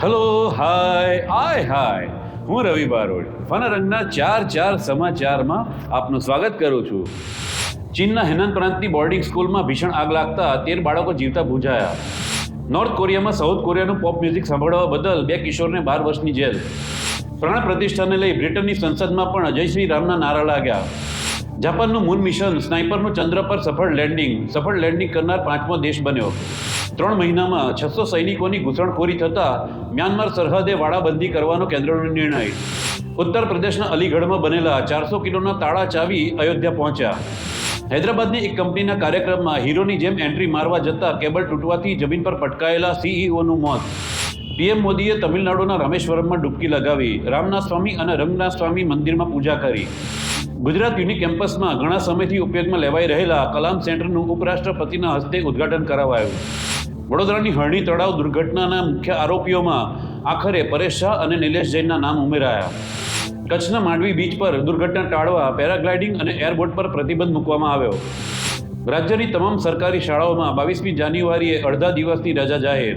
Hello hi આય હાય હું રવિ બારોડ ફનરંગના ચાર ચાર સમાચારમાં આપનું સ્વાગત કરું છું. ચીનના હેનાન પ્રાંતની બોર્ડિંગ સ્કૂલમાં ભીષણ આગ લાગતા તેર બાળકો જીવતા ભૂજાયા. નોર્થ કોરિયામાં સાઉથ કોરિયાનું પોપ મ્યુઝિક સાંભળવા બદલ બે કિશોરને બાર વર્ષની જેલ. પ્રાણ પ્રતિષ્ઠાને લઈ બ્રિટનની સંસદમાં પણ અજયશ્રી રામના નારા લાગ્યા. જાપાનનું મૂન મિશન સ્નાઇપરનું ચંદ્ર પર સફળ લેન્ડિંગ સફળ લેન્ડિંગ કરનાર પાંચમો દેશ બન્યો. ત્રણ મહિનામાં છસો સૈનિકોની ઘૂસણખોરી થતાં મ્યાનમાર સરહદે વાડાબંધી કરવાનો કેન્દ્રનો નિર્ણય. ઉત્તર પ્રદેશના અલીગઢમાં બનેલા ચારસો કિલોના તાળા ચાવી અયોધ્યા પહોંચ્યા. હૈદરાબાદની એક કંપનીના કાર્યક્રમમાં હીરોની જેમ એન્ટ્રી મારવા જતાં કેબલ તૂટવાથી જમીન પર પટકાયેલા સીઈઓનું મોત. પીએમ મોદીએ તમિલનાડુના રામેશ્વરમમાં ડૂબકી લગાવી રામનાથ સ્વામી અને રંગનાથ સ્વામી મંદિરમાં પૂજા કરી. ગુજરાત યુનિ કેમ્પસમાં ઘણા સમયથી ઉપયોગમાં લેવાઈ રહેલા કલામ સેન્ટરનું ઉપરાષ્ટ્રપતિના હસ્તે ઉદ્ઘાટન કરાવાયું. વડોદરાની હરણી તળાવ દુર્ઘટનાના મુખ્ય આરોપીઓમાં આખરે પરેશ શાહ અને નિલેશ જૈનના નામ ઉમેરાયા. કચ્છના માંડવી બીચ પર દુર્ઘટના ટાળવા પેરાગ્લાઇડિંગ અને એરબોટ પર પ્રતિબંધ મૂકવામાં આવ્યો. રાજ્યની તમામ સરકારી શાળાઓમાં બાવીસમી જાન્યુઆરીએ અડધા દિવસની રજા જાહેર.